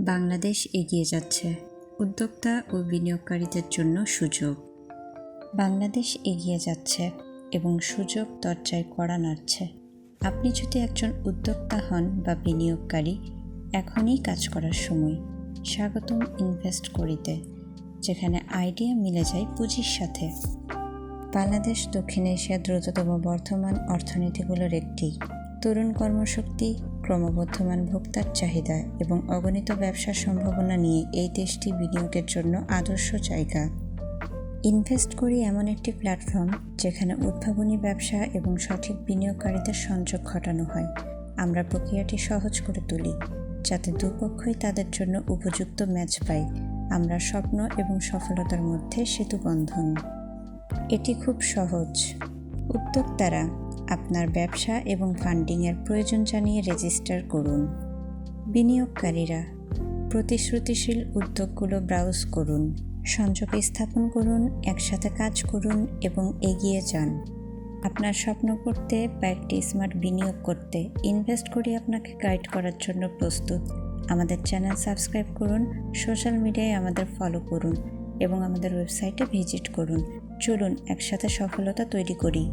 বাংলাদেশ এগিয়ে যাচ্ছে উদ্যোক্তা ও বিনিয়োগকারীদের জন্য সুযোগ। বাংলাদেশ এগিয়ে যাচ্ছে এবং সুযোগ দরজায় কড়া নাড়ছে। আপনি যদি একজন উদ্যোক্তা হন বা বিনিয়োগকারী, এখনই কাজ করার সময়। স্বাগতম ইনভেস্ট করিতে, যেখানে আইডিয়া মিলে যায় পুঁজির সাথে। বাংলাদেশ দক্ষিণ এশিয়ার দ্রুততম বর্ধমান অর্থনীতিগুলোর একটি। তরুণ কর্মশক্তি, ক্রমবর্ধমান ভোক্তার চাহিদা এবং অগণিত ব্যবসার সম্ভাবনা নিয়ে এই দেশটি বিনিয়োগের জন্য আদর্শ জায়গা। ইনভেস্ট করি এমন একটি প্ল্যাটফর্ম যেখানে উদ্ভাবনী ব্যবসা এবং সঠিক বিনিয়োগকারীদের সংযোগ ঘটানো হয়। আমরা প্রক্রিয়াটি সহজ করে তুলি, যাতে দুপক্ষই তাদের জন্য উপযুক্ত ম্যাচ পাই। আমরা স্বপ্ন এবং সফলতার মধ্যে সেতু বন্ধন। এটি খুব সহজ। উদ্যোক্তারা আপনার ব্যবসা এবং ফান্ডিংয়ের প্রয়োজন জানিয়ে রেজিস্টার করুন। বিনিয়োগকারীরা প্রতিশ্রুতিশীল উদ্যোগগুলো ব্রাউজ করুন, সংযোগ স্থাপন করুন, একসাথে কাজ করুন এবং এগিয়ে যান। আপনার স্বপ্ন করতে বা একটি স্মার্ট বিনিয়োগ করতে ইনভেস্ট করে আপনাকে গাইড করার জন্য প্রস্তুত। আমাদের চ্যানেল সাবস্ক্রাইব করুন, সোশ্যাল মিডিয়ায় আমাদের ফলো করুন। এবং আমাদের ওয়েবসাইটে ভিজিট করুন। চলুন একসাথে সফলতা তৈরি করি।